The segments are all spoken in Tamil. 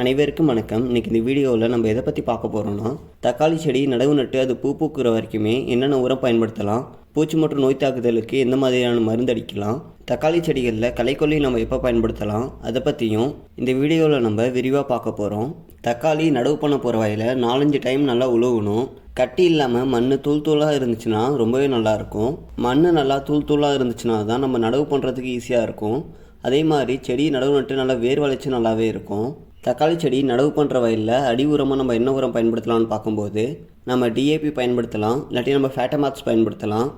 அனைவருக்கும் வணக்கம். இன்னைக்கு இந்த வீடியோவில் நம்ம எதை பற்றி பார்க்க போகிறோம்னா தக்காளி செடி நடவு நட்டு அது பூ பூக்கிற வரைக்குமே என்னென்ன உரம் பயன்படுத்தலாம் பூச்சி மற்றும் நோய் தாக்குதலுக்கு எந்த மாதிரியான மருந்து அடிக்கலாம் தக்காளி செடிகளில் களைக்கொல்லி நம்ம எப்போ பயன்படுத்தலாம் அதை பற்றியும் இந்த வீடியோவில் நம்ம விரிவாக பார்க்க போகிறோம் தக்காளி நடவு பண்ண போகிற வகையில் நாலஞ்சு டைம் நல்லா உழுவணும். கட்டி இல்லாமல் மண் தூள் தூளாக இருந்துச்சுன்னா ரொம்பவே நல்லாயிருக்கும் மண் நல்லா தூள் தூளாக இருந்துச்சுன்னா தான் நம்ம நடவு பண்ணுறதுக்கு ஈஸியாக இருக்கும். அதே மாதிரி செடி நடவு நட்டு நல்லா வேர் வளைச்சு நல்லாவே இருக்கும். தக்காளி செடி நடவு பண்ணுற வயலில் அடி உரமாக நம்ம என்ன உரம் பயன்படுத்தலாம்னு பார்க்கும்போது நம்ம டிஏபி பயன்படுத்தலாம் இல்லாட்டி நம்ம ஃபேட்டமாக்ஸ் பயன்படுத்தலாம்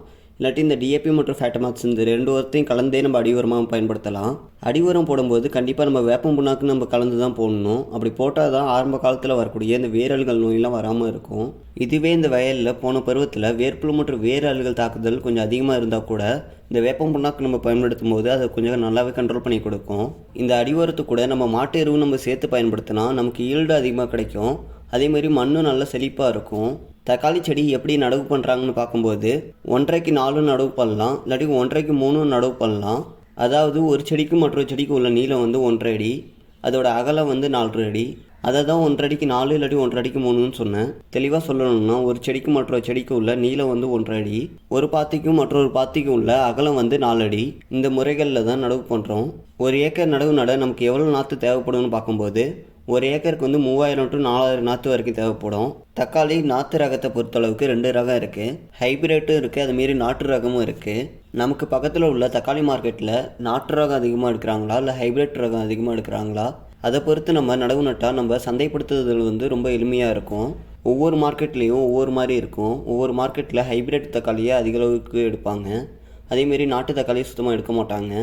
இல்லாட்டி இந்த டிஏபி மற்றும் ஃபேட்டமாக்ஸ் இந்த ரெண்டு உரத்தையும் கலந்தே நம்ம அடி உரமாக பயன்படுத்தலாம். அடி உரம் போடும்போது கண்டிப்பாக நம்ம வேப்பம் புண்ணாக்கு நம்ம கலந்து தான் போடணும். அப்படி போட்டால் தான் ஆரம்ப காலத்தில் வரக்கூடிய இந்த வேரல்கள் நோயெல்லாம் வராமல் இருக்கும். இதுவே இந்த வயலில் போன பருவத்தில் வேர்ப்புழு மற்றும் வேரல்கள் தாக்குதல் கொஞ்சம் அதிகமாக இருந்தால் கூட இந்த வேப்பம் புண்ணாக்கு நம்ம பயன்படுத்தும் போது அதை கொஞ்சம் நல்லாவே கண்ட்ரோல் பண்ணி கொடுக்கும். இந்த அடி கூட நம்ம மாட்டு எருவு நம்ம சேர்த்து பயன்படுத்தினா நமக்கு ஈல்டு அதிகமாக கிடைக்கும். அதேமாதிரி மண்ணும் நல்லா செழிப்பாக இருக்கும். தக்காளி செடி எப்படி நடவு பண்ணுறாங்கன்னு பார்க்கும்போது ஒன்றரைக்கு நாலு நடவு பண்ணலாம் இல்லாட்டி ஒன்றரைக்கு மூணு நடவு பண்ணலாம். அதாவது ஒரு செடிக்கும் மற்றொரு செடிக்கு உள்ள நீளம் வந்து ஒன்றரை அடி அதோட அகலம் வந்து நாலரை அடி அதை தான் ஒன்றரை அடிக்கு நாலு இல்லாட்டி ஒன்றரை மூணுன்னு சொன்னேன். தெளிவாக சொல்லணும்னா ஒரு செடிக்கு மற்றொரு செடிக்கு உள்ள நீளம் வந்து ஒன்றரை அடி ஒரு பாத்திக்கும் மற்றொரு பாத்திக்கும் உள்ள அகலம் வந்து நாலு அடி இந்த முறைகளில் தான் நடவு பண்ணுறோம் ஒரு ஏக்கர் நடவு நட நமக்கு எவ்வளோ நாற்று தேவைப்படும்னு பார்க்கும்போது ஒரு ஏக்கருக்கு வந்து மூவாயிரம் டு நாலாயிரம் நாற்று வரைக்கும் தேவைப்படும். தக்காளி நாற்று ரகத்தை பொறுத்தளவுக்கு ரெண்டு ரகம் இருக்குது ஹைபிரிட்டும் இருக்குது அது மாரி நாட்டு ரகமும் இருக்குது நமக்கு பக்கத்தில் உள்ள தக்காளி மார்க்கெட்டில் நாட்டு ரகம் அதிகமாக எடுக்கிறாங்களா? இல்லை ஹைபிரிட் ரகம் அதிகமாக எடுக்கிறாங்களா? அதை பொறுத்து நம்ம நடவு நட்டால் நம்ம சந்தைப்படுத்துதல் வந்து ரொம்ப எளிமையாக இருக்கும். ஒவ்வொரு மார்க்கெட்லேயும் ஒவ்வொரு மாதிரி இருக்கும். ஒவ்வொரு மார்க்கெட்டில் ஹைபிரிட் தக்காளியை அதிகளவுக்கு எடுப்பாங்க. அதேமாரி நாட்டு தக்காளியை சுத்தமாக எடுக்க மாட்டாங்க.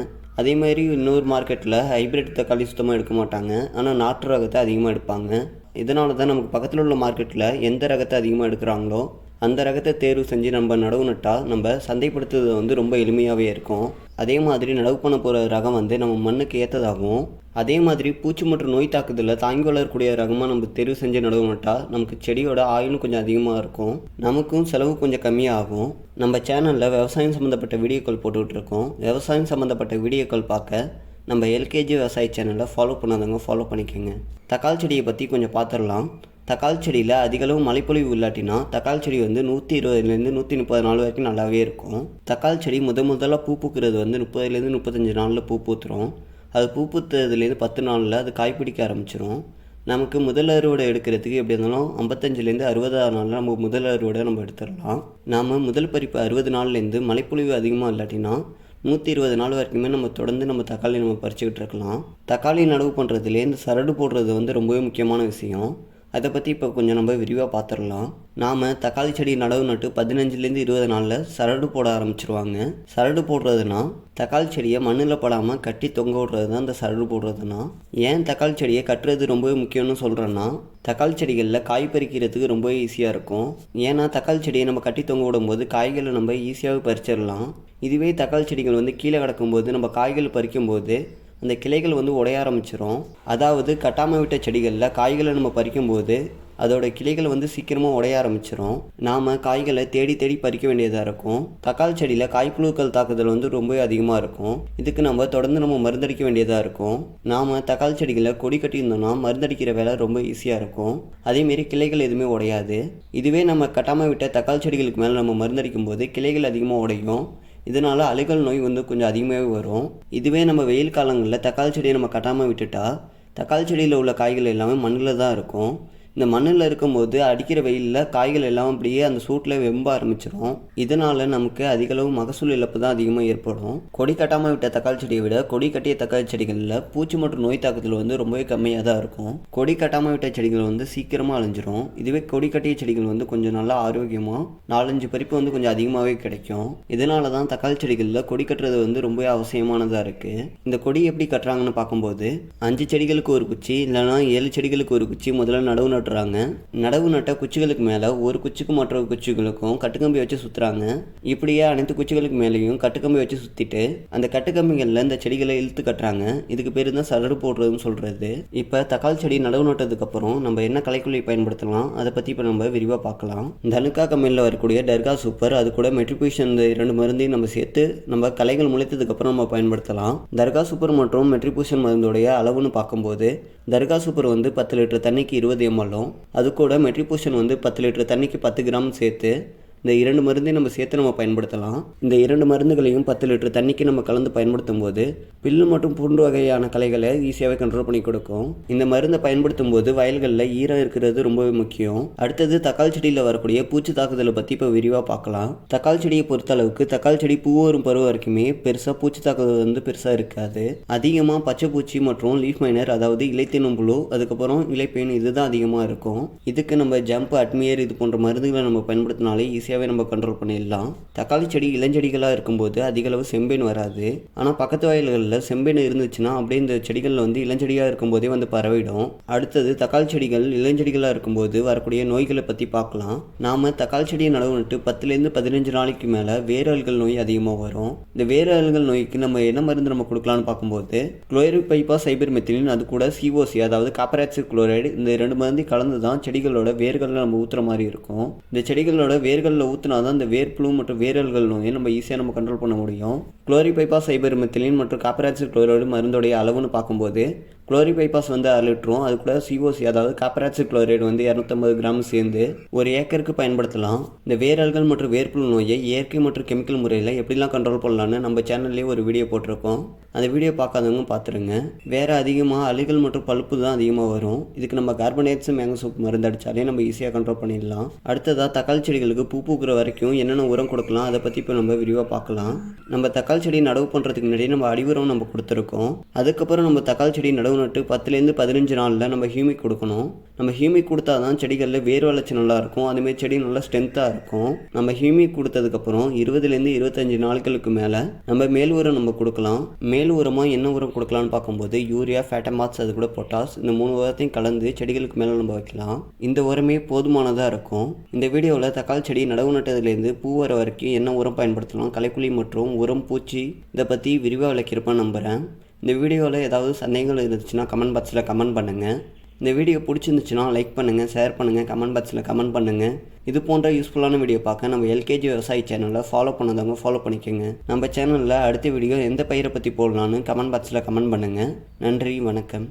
அதேமாதிரி இன்னொரு மார்க்கெட்டில் ஹைபிரிட் தக்காளி சுத்தமாக எடுக்க மாட்டாங்க. ஆனால் நாட்டு ரகத்தை அதிகமாக எடுப்பாங்க. இதனால தான் நமக்கு பக்கத்தில் உள்ள மார்க்கெட்டில் எந்த ரகத்தை அதிகமாக எடுக்கிறாங்களோ அந்த ரகத்தை தேர்வு செஞ்சு நம்ம நடவு நட்டால் நம்ம சந்தைப்படுத்துறது வந்து ரொம்ப எளிமையாகவே இருக்கும். அதே மாதிரி நடவு பண்ண போகிற ரகம் வந்து நம்ம மண்ணுக்கு ஏற்றதாகவும் அதே மாதிரி பூச்சி மற்றும் நோய் தாக்குதலில் தாங்கி வளரக்கூடிய ரகமாக நம்ம தெரிவு செஞ்சு நடவு நட்டால் நமக்கு செடியோட ஆயுளும் கொஞ்சம் அதிகமாக இருக்கும். நமக்கும் செலவு கொஞ்சம் கம்மியாகும். நம்ம சேனலில் விவசாயம் சம்மந்தப்பட்ட வீடியோக்கள் போட்டுக்கிட்டு இருக்கோம் விவசாயம் சம்மந்தப்பட்ட வீடியோக்கள் பார்க்க நம்ம எல்கேஜி விவசாய சேனலை ஃபாலோ பண்ணாதவங்க ஃபாலோ பண்ணிக்கோங்க. தக்காளி செடியை பற்றி கொஞ்சம் பார்த்துடலாம். தக்காளி செடியில் அதிகளவு மழைப்பொழிவு இல்லாட்டினா தக்காளி செடி வந்து நூற்றி இருபதுலேருந்து நூற்றி முப்பது நாள் வரைக்கும் நல்லாவே இருக்கும். தக்காளி செடி முத முதல்ல பூ பூக்கிறது வந்து முப்பதுலேருந்து முப்பத்தஞ்சு நாளில் பூ பூத்துரும். அது பூ பூத்ததுலேருந்து பத்து நாளில் அது காய் பிடிக்க ஆரம்பிச்சிடும் நமக்கு முதல் அறுவடை எடுக்கிறதுக்கு எப்படி இருந்தாலும் ஐம்பத்தஞ்சிலேருந்து அறுபதாறு நாளில் நம்ம முதல் அறுவடை நம்ம எடுத்துடலாம். நாம் முதல் பறிப்பு அறுபது நாள்லேருந்து மழைப்பொழிவு அதிகமாக இல்லாட்டினா நூற்றி இருபது நாள் வரைக்குமே நம்ம தொடர்ந்து நம்ம தக்காளி நம்ம பறிச்சுக்கிட்டு இருக்கலாம். தக்காளி நடவு பண்ணுறதுலேருந்து சரடு போடுறது வந்து ரொம்பவே முக்கியமான விஷயம். அதை பற்றி இப்போ கொஞ்சம் நம்ம விரிவாக பார்த்துடலாம் நாம் தக்காளி செடி நடவு நட்டு பதினஞ்சுலேருந்து இருபது நாளில் சரடு போட ஆரம்பிச்சிருவாங்க. சரடு போடுறதுனா தக்காளி செடியை மண்ணில் படாமல் கட்டி தொங்க விடுறது தான் இந்த சரடு போடுறதுனா ஏன் தக்காளி செடியை கட்டுறது ரொம்பவே முக்கியம்னு சொல்கிறேன்னா தக்காளி செடிகளில் காய் பறிக்கிறதுக்கு ரொம்ப ஈஸியாக இருக்கும். ஏன்னா தக்காளி செடியை நம்ம கட்டி தொங்க விடும்போது காய்களை நம்ம ஈஸியாகவே பறிச்சிடலாம். இதுவே தக்காளி செடிகள் வந்து கீழே கிடக்கும்போது நம்ம காய்கள் பறிக்கும்போது அந்த கிளைகள் வந்து உடைய ஆரம்பிச்சிரும். அதாவது கட்டாமல் விட்ட செடிகளில் காய்களை நம்ம பறிக்கும்போது அதோட கிளைகள் வந்து சீக்கிரமாக உடைய ஆரம்பிச்சிடும் நாம் காய்களை தேடி தேடி பறிக்க வேண்டியதாக இருக்கும். தக்காளி செடியில் காய்ப்புழுக்கள் தாக்குதல் வந்து ரொம்ப அதிகமாக இருக்கும். இதுக்கு நம்ம தொடர்ந்து நம்ம மருந்தடிக்க வேண்டியதாக இருக்கும். நாம் தக்காளி செடிகளை கொடி கட்டியிருந்தோம்னா மருந்தடிக்கிற வேலை ரொம்ப ஈஸியாக இருக்கும். அதேமாரி கிளைகள் எதுவுமே உடையாது. இதுவே நம்ம கட்டாமல் விட்ட தக்காளி செடிகளுக்கு மேலே நம்ம மருந்தடிக்கும் போது கிளைகள் அதிகமாக உடையும். இதனால் அழுகல் நோய் வந்து கொஞ்சம் அதிகமாகவே வரும். இதுவே நம்ம வெயில் காலங்களில் தக்காளி செடியை நம்ம கட்டாமல் விட்டுட்டா தக்காளி செடியில் உள்ள காய்கள் எல்லாமே மண்ணில் தான் இருக்கும். இந்த மண்ணில் இருக்கும்போது அடிக்கிற வெயிலில் காய்கள் எல்லாம் அப்படியே அந்த சூட்டில் வெம்ப ஆரம்பிச்சிடும் இதனால் நமக்கு அதிகளவு மகசூல் இழப்பு தான் அதிகமாக ஏற்படும். கொடி கட்டாமல் விட்ட தக்காளி செடியை விட கொடி கட்டிய தக்காளி செடிகளில் பூச்சி மற்றும் நோய் தாக்குதல் வந்து ரொம்பவே கம்மியாக தான் இருக்கும். கொடி கட்டாமல் விட்ட செடிகள் வந்து சீக்கிரமாக அழிஞ்சிரும். இதுவே கொடி கட்டிய செடிகள் வந்து கொஞ்சம் நல்லா ஆரோக்கியமாக நாலஞ்சு பறிப்பு வந்து கொஞ்சம் அதிகமாகவே கிடைக்கும். இதனால தான் தக்காளி செடிகளில் கொடி கட்டுறது வந்து ரொம்பவே அவசியமானதாக இருக்குது இந்த கொடி எப்படி கட்டுறாங்கன்னு பார்க்கும்போது அஞ்சு செடிகளுக்கு ஒரு குச்சி இல்லைனா ஏழு செடிகளுக்கு ஒரு குச்சி முதல்ல நடவு நட்டு நட்டுறாங்க நடவு நட்ட குச்சிகளுக்கு மேலே ஒரு குச்சிக்கும் மற்ற குச்சிகளுக்கும் கட்டுக்கம்பி வச்சு சுற்றுறாங்க இப்படியே அனைத்து குச்சிகளுக்கு மேலேயும் கட்டுக்கம்பி வச்சு சுற்றிட்டு அந்த கட்டுக்கம்பிகளில் இந்த செடிகளை இழுத்து கட்டுறாங்க. இதுக்கு பேர் தான் சரடு போடுறதுன்னு சொல்கிறது இப்போ தக்காளி செடி நடவு நட்டதுக்கப்புறம் நம்ம என்ன கலைக்குள்ளி பயன்படுத்தலாம்? அதை பற்றி இப்போ நம்ம விரிவாக பார்க்கலாம். தனுக்கா கம்பெனியில் வரக்கூடிய டர்கா சூப்பர் அது கூட மெட்ரிபியூஷன் இந்த இரண்டு மருந்தையும் நம்ம சேர்த்து நம்ம கலைகள் முளைத்ததுக்கப்புறம் நம்ம பயன்படுத்தலாம். தர்கா சூப்பர் மற்றும் மெட்ரிபியூஷன் மருந்துடைய அளவுன்னு பார்க்கும்போது தர்கா சூப்பர் வந்து பத்து லிட்டர் தண்ணிக்கு இருபது வரும் அது கூட மெட்ரிபூஷன் வந்து பத்து லிட்டர் தண்ணிக்கு பத்து கிராம் சேர்த்து இந்த இரண்டு மருந்தையும் நம்ம சேர்த்து நம்ம பயன்படுத்தலாம். இந்த இரண்டு மருந்துகளையும் பத்து லிட்டர் தண்ணிக்கு நம்ம கலந்து பயன்படுத்தும் போது பில்லு மற்றும் பூண்டு வகையான களைகளை ஈஸியாகவே கண்ட்ரோல் பண்ணி கொடுக்கும். இந்த மருந்தை பயன்படுத்தும் போது வயல்களில் ஈரம் இருக்கிறது ரொம்பவே முக்கியம். அடுத்தது தக்காளி செடியில் வரக்கூடிய பூச்சி தாக்குதலை பற்றி இப்போ விரிவாக பார்க்கலாம். தக்காளி செடியை பொறுத்த அளவுக்கு தக்காளி செடி பூ வரும் பருவம் வரைக்குமே பெருசாக பூச்சி தாக்குதல் வந்து பெருசாக இருக்காது. அதிகமாக பச்சை பூச்சி மற்றும் லீஃப் மைனர் அதாவது இலைத்தினம் புழு அதுக்கப்புறம் இலைப்பேன் இதுதான் அதிகமாக இருக்கும். இதுக்கு நம்ம ஜம்ப் அட்மியர் இது போன்ற மருந்துகளை நம்ம பயன்படுத்தினாலே ஈஸியாகவே நம்ம கண்ட்ரோல் பண்ணிடலாம். தக்காளி செடி இளஞ்செடிகளாக இருக்கும்போது அதிகளவு செம்பேன் வராது. ஆனால் பக்கத்து வயல்களில் செம்பேன் இருந்துச்சுன்னா அப்படியே இந்த செடிகளில் வந்து இளஞ்செடியாக இருக்கும்போதே வந்து பரவிடும். அடுத்தது தக்காளி செடிகள் இளஞ்செடிகளாக இருக்கும்போது வரக்கூடிய நோய்களை பற்றி பார்க்கலாம். நாம் தக்காளி செடியை நடவு நட்டு பத்துலேருந்து பதினஞ்சு நாளைக்கு மேலே வேரல்கள் நோய் அதிகமாக வரும். இந்த வேரல்கள் நோய்க்கு நம்ம என்ன மருந்து நம்ம கொடுக்கலாம்னு பார்க்கும்போது குளோரிக் பைப்பா சைபர் மெத்திலின் அது கூட சிஓசி அதாவது காப்பராக்சிக் குளோரைடு இந்த ரெண்டு மருந்து கலந்து தான் செடிகளோட வேர்களில் நம்ம ஊற்றுற மாதிரி இருக்கும். இந்த செடிகளோட வேர்கள் வேர்களில் ஊற்றினா தான் இந்த வேர்ப்புழு மற்றும் வேரல்கள் நோயை நம்ம ஈஸியாக நம்ம கண்ட்ரோல் பண்ண முடியும். குளோரிபைப்பா சைபர் மெத்திலின் மற்றும் காப்பராக்சிக் குளோரைடு மருந்துடைய அளவுன்னு பார்க்கும்போது குளோரி பைப்பாஸ் வந்து அரை லிட்டரும் அது கூட சிஓசி அதாவது காப்பராட்சி குளோரைடு வந்து இரநூத்தம்பது கிராம் சேர்ந்து ஒரு ஏக்கருக்கு பயன்படுத்தலாம். இந்த வேரல்கள் மற்றும் வேர்ப்புழு நோயை இயற்கை மற்றும் கெமிக்கல் முறையில் எப்படிலாம் கண்ட்ரோல் பண்ணலான்னு நம்ம சேனல்லேயே ஒரு வீடியோ போட்டிருக்கோம். அந்த வீடியோ பார்க்காதவங்க பார்த்துருங்க. வேறு அதிகமாக அழுகல் மற்றும் பழுப்பு தான் அதிகமாக வரும். இதுக்கு நம்ம கார்பனேட்ஸ் மேங்கோ சோப் மருந்து அடித்தாலே நம்ம ஈஸியாக கண்ட்ரோல் பண்ணிடலாம். அடுத்ததாக தக்காளி செடிகளுக்கு பூ பூக்கிற வரைக்கும் என்னென்ன உரம் கொடுக்கலாம் அதை பற்றி இப்போ நம்ம விரிவாக பார்க்கலாம். நம்ம தக்காளி செடி நடவு பண்ணுறதுக்கு முன்னாடி நம்ம அடி உரம் நம்ம கொடுத்துருக்கோம். அதுக்கப்புறம் நம்ம தக்காளி செடி நடவு நட்டு பத்துலேருந்து பதினஞ்சு நாளில் நம்ம ஹியூமிக் கொடுக்கணும். நம்ம ஹியூமிக் கொடுத்தா தான் செடிகளில் வேர் வளர்ச்சி நல்லா இருக்கும். அதேமாதிரி செடி நல்லா ஸ்ட்ரென்த்தாக இருக்கும். நம்ம ஹியூமிக் கொடுத்ததுக்கப்புறம் இருபதுலேருந்து இருபத்தஞ்சு நாட்களுக்கு மேலே நம்ம மேல் உரம் நம்ம கொடுக்கலாம். மேல் உரமாக என்ன உரம் கொடுக்கலாம்னு பார்க்கும்போது யூரியா ஃபேட்டமாட்ஸ் அது கூட பொட்டாஸ் இந்த மூணு உரத்தையும் கலந்து செடிகளுக்கு மேலே நம்ம வைக்கலாம். இந்த உரமே போதுமானதாக இருக்கும். இந்த வீடியோவில் தக்காளி செடி நடவு நட்டதுலேருந்து பூ வர வரைக்கும் என்ன உரம் பயன்படுத்தலாம் களைக்குழி மற்றும் உரம் பூச்சி இதை பற்றி விரிவாக விளக்கியிருப்பேன் நம்புகிறேன் இந்த வீடியோவில் ஏதாவது சந்தேகங்கள் இருந்துச்சுன்னா கமெண்ட் பாக்ஸில் கமெண்ட் பண்ணுங்கள் இந்த வீடியோ பிடிச்சிருந்துச்சுன்னா லைக் பண்ணுங்கள் ஷேர் பண்ணுங்கள் கமெண்ட் பாக்ஸில் கமெண்ட் பண்ணுங்கள் இது போன்ற யூஸ்ஃபுல்லான வீடியோ பார்க்க நம்ம எல்கேஜி விவசாயி சேனலை ஃபாலோ பண்ணாதவங்க ஃபாலோ பண்ணிக்கோங்க. நம்ம சேனலில் அடுத்த வீடியோ எந்த பயிரை பற்றி போடலான்னு கமெண்ட் பாக்ஸில் கமெண்ட் பண்ணுங்கள் நன்றி வணக்கம்.